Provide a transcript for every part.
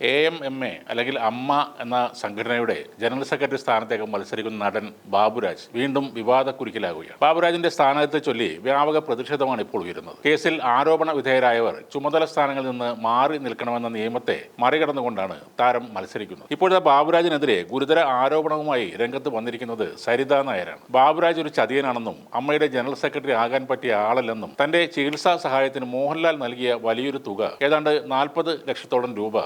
A M M A അല്ലെങ്കിൽ അമ്മ എന്ന സംഘടനയുടെ ജനറൽ സെക്രട്ടറി സ്ഥാനത്തേക്ക് മത്സരിക്കുന്ന നടൻ ബാബുരാജ് വീണ്ടും വിവാദക്കുരുക്കിലാകുകയാണ്. ബാബുരാജിന്റെ സ്ഥാനത്തെ ചൊല്ലി വ്യാപക പ്രതിഷേധമാണ് ഇപ്പോൾ ഉയരുന്നത്. കേസിൽ ആരോപണ വിധേയരായവർ ചുമതല സ്ഥാനങ്ങളിൽ നിന്ന് മാറി നിൽക്കണമെന്ന നിയമത്തെ മറികടന്നുകൊണ്ടാണ് താരം മത്സരിക്കുന്നത്. ഇപ്പോഴത്തെ ബാബുരാജിനെതിരെ ഗുരുതര ആരോപണവുമായി രംഗത്ത് വന്നിരിക്കുന്നത് സരിത നായരാണ്. ബാബുരാജ് ഒരു ചതിയനാണെന്നും അമ്മയുടെ ജനറൽ സെക്രട്ടറി ആകാൻ പറ്റിയ ആളല്ലെന്നും തന്റെ ചികിത്സാ സഹായത്തിന് മോഹൻലാൽ നൽകിയ വലിയൊരു തുക ഏതാണ്ട് നാൽപ്പത് ലക്ഷത്തോളം രൂപ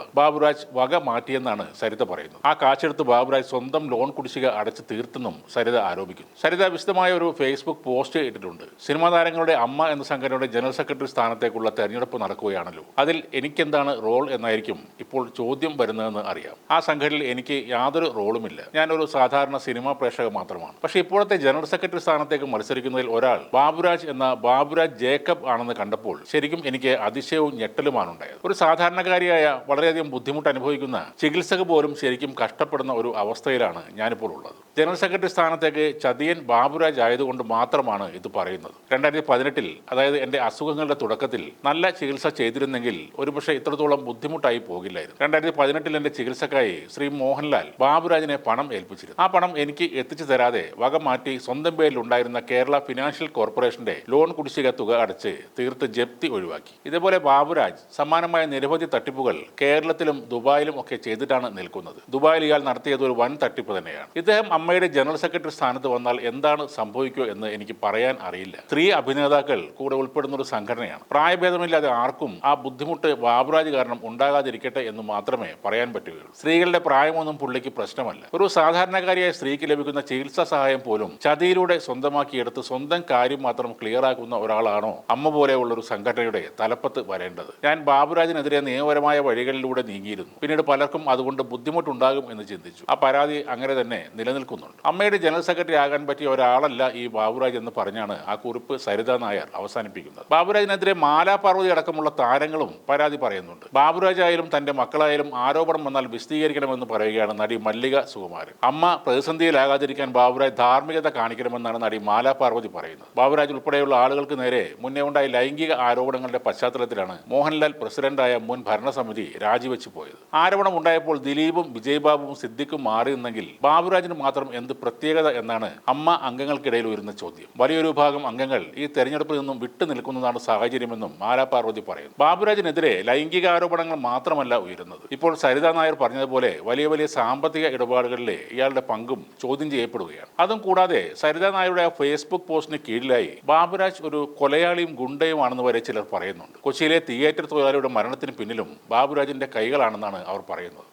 ബാബുരാജ് വക മാറ്റിയെന്നാണ് സരിത പറയുന്നത്. ആ കാശെടുത്ത് ബാബുരാജ് സ്വന്തം ലോൺ കുടിശ്ശിക അടച്ചു തീർത്തെന്നും സരിത ആരോപിക്കുന്നു. സരിത വിശദമായ ഒരു ഫേസ്ബുക്ക് പോസ്റ്റ് ഇട്ടിട്ടുണ്ട്. സിനിമാ താരങ്ങളുടെ അമ്മ എന്ന സംഘടനയുടെ ജനറൽ സെക്രട്ടറി സ്ഥാനത്തേക്കുള്ള തെരഞ്ഞെടുപ്പ് നടക്കുകയാണല്ലോ. അതിൽ എനിക്കെന്താണ് റോൾ എന്നായിരിക്കും ഇപ്പോൾ ചോദ്യം വരുന്നതെന്ന് അറിയാം. ആ സംഘടനയിൽ എനിക്ക് യാതൊരു റോളുമില്ല. ഞാനൊരു സാധാരണ സിനിമാ പ്രേക്ഷക മാത്രമാണ്. പക്ഷേ ഇപ്പോഴത്തെ ജനറൽ സെക്രട്ടറി സ്ഥാനത്തേക്ക് മത്സരിക്കുന്നതിൽ ഒരാൾ ബാബുരാജ് എന്ന ബാബുരാജ് ജേക്കബ് ആണെന്ന് കണ്ടപ്പോൾ ശരിക്കും എനിക്ക് അതിശയവും ഞെട്ടലുമാണ് ഉണ്ടായത്. ഒരു സാധാരണക്കാരിയായ വളരെയധികം ബുദ്ധിമുട്ട് അനുഭവിക്കുന്ന ചികിത്സക പോലും ശരിക്കും കഷ്ടപ്പെടുന്ന ഒരു അവസ്ഥയിലാണ് ഞാനിപ്പോൾ ഉള്ളത്. ജനറൽ സെക്രട്ടറി സ്ഥാനത്തേക്ക് ചതിയൻ ബാബുരാജ് ആയതുകൊണ്ട് മാത്രമാണ് ഇത് പറയുന്നത്. രണ്ടായിരത്തി പതിനെട്ടിൽ അതായത് എന്റെ അസുഖങ്ങളുടെ തുടക്കത്തിൽ നല്ല ചികിത്സ ചെയ്തിരുന്നെങ്കിൽ ഒരുപക്ഷെ ഇത്രത്തോളം ബുദ്ധിമുട്ടായി പോകില്ലായിരുന്നു. രണ്ടായിരത്തി പതിനെട്ടിൽ എന്റെ ചികിത്സക്കായി ശ്രീ മോഹൻലാൽ ബാബുരാജിനെ പണം ഏൽപ്പിച്ചിരുന്നു. ആ പണം എനിക്ക് എത്തിച്ചു തരാതെ വക മാറ്റി സ്വന്തം പേരിൽ ഉണ്ടായിരുന്ന കേരള ഫിനാൻഷ്യൽ കോർപ്പറേഷന്റെ ലോൺ കുടിശ്ശിക തുക അടച്ച് തീർത്ത് ജപ്തി ഒഴിവാക്കി. ഇതേപോലെ ബാബുരാജ് സമാനമായ നിരവധി തട്ടിപ്പുകൾ കേരളത്തിലും ദുബായിലും ഒക്കെ ചെയ്തിട്ടാണ് നിൽക്കുന്നത്. ദുബായിൽ ഇയാൾ നടത്തിയത് ഒരു വൻ തട്ടിപ്പ് തന്നെയാണ്. ഇദ്ദേഹം അമ്മയുടെ ജനറൽ സെക്രട്ടറി സ്ഥാനത്ത് വന്നാൽ എന്താണ് സംഭവിക്കുക എന്ന് എനിക്ക് പറയാൻ അറിയില്ല. സ്ത്രീ അഭിനേതാക്കൾ കൂടെ ഉൾപ്പെടുന്ന ഒരു സംഘടനയാണ്. പ്രായഭേദമില്ലാതെ ആർക്കും ആ ബുദ്ധിമുട്ട് ബാബുരാജ് കാരണം ഉണ്ടാകാതിരിക്കട്ടെ എന്ന് മാത്രമേ പറയാൻ പറ്റുകയുള്ളൂ. സ്ത്രീകളുടെ പ്രായമൊന്നും പുള്ളിക്ക് പ്രശ്നമല്ല. ഒരു സാധാരണക്കാരിയായ സ്ത്രീക്ക് ലഭിക്കുന്ന ചികിത്സാ സഹായം പോലും ചതിയിലൂടെ സ്വന്തമാക്കിയെടുത്ത് സ്വന്തം കാര്യം മാത്രം ക്ലിയർ ആക്കുന്ന ഒരാളാണോ അമ്മ പോലെയുള്ള ഒരു സംഘടനയുടെ തലപ്പത്ത് വരേണ്ടത്? ഞാൻ ബാബുരാജിനെതിരെ നിയമപരമായ വഴികളിലൂടെ നീങ്ങിയിരുന്നു പിന്നീട് പലർക്കും അതുകൊണ്ട് ബുദ്ധിമുട്ടുണ്ടാകും എന്ന് ചിന്തിച്ചു. ആ പരാതി അങ്ങനെ തന്നെ നിലനിൽക്കുന്നുണ്ട്. അമ്മയുടെ ജനറൽ സെക്രട്ടറി ആകാൻ പറ്റിയ ഒരാളല്ല ഈ ബാബുരാജ് എന്ന് പറഞ്ഞാണ് ആ കുറിപ്പ് സരിത നായർ അവസാനിപ്പിക്കുന്നത്. ബാബുരാജിനെതിരെ മാലാ പാർവതി അടക്കമുള്ള താരങ്ങളും പരാതി പറയുന്നുണ്ട്. ബാബുരാജ് ആയാലും തന്റെ മക്കളായാലും ആരോപണം വന്നാൽ വിശദീകരിക്കണമെന്ന് പറയുകയാണ് നടി മല്ലിക സുകുമാരൻ. അമ്മ പ്രതിസന്ധിയിലാകാതിരിക്കാൻ ബാബുരാജ് ധാർമ്മികത കാണിക്കണമെന്നാണ് നടി മാലാ പാർവതി പറയുന്നത്. ബാബുരാജ് ഉൾപ്പെടെയുള്ള ആളുകൾക്ക് നേരെ മുന്നേ ഉണ്ടായ ലൈംഗിക ആരോപണങ്ങളുടെ പശ്ചാത്തലത്തിലാണ് മോഹൻലാൽ പ്രസിഡന്റായ മുൻ ഭരണസമിതി രാജിവെച്ചു പോയത്. ആരോപണം ഉണ്ടായപ്പോൾ ദിലീപും വിജയ്ബാബുവും സിദ്ദിഖും മാറി നിന്നെങ്കിൽ ബാബുരാജിന് മാത്രം എന്ത് പ്രത്യേകത എന്നാണ് അമ്മ അംഗങ്ങൾക്കിടയിൽ ഉയരുന്ന ചോദ്യം. വലിയൊരു വിഭാഗം അംഗങ്ങൾ ഈ തെരഞ്ഞെടുപ്പിൽ നിന്നും വിട്ടു നിൽക്കുന്നതാണ് സാഹചര്യമെന്നും മാലാ പാർവതി പറയുന്നു. ബാബുരാജിനെതിരെ ലൈംഗിക ആരോപണങ്ങൾ മാത്രമല്ല ഉയരുന്നത്. ഇപ്പോൾ സരിത നായർ പറഞ്ഞതുപോലെ വലിയ വലിയ സാമ്പത്തിക ഇടപാടുകളിലെ ഇയാളുടെ പങ്കും ചോദ്യം ചെയ്യപ്പെടുകയാണ്. അതും കൂടാതെ സരിത നായരുടെ ഫേസ്ബുക്ക് പോസ്റ്റിന് കീഴിലായി ബാബുരാജ് ഒരു കൊലയാളിയും ഗുണ്ടയുമാണെന്ന് വരെ ചിലർ പറയുന്നുണ്ട്. കൊച്ചിയിലെ തിയേറ്റർ തൊഴിലാളിയുടെ മരണത്തിന് പിന്നിലും ബാബുരാജിന്റെ കൈകളാണെന്നാണ് അവർ പറയുന്നത്.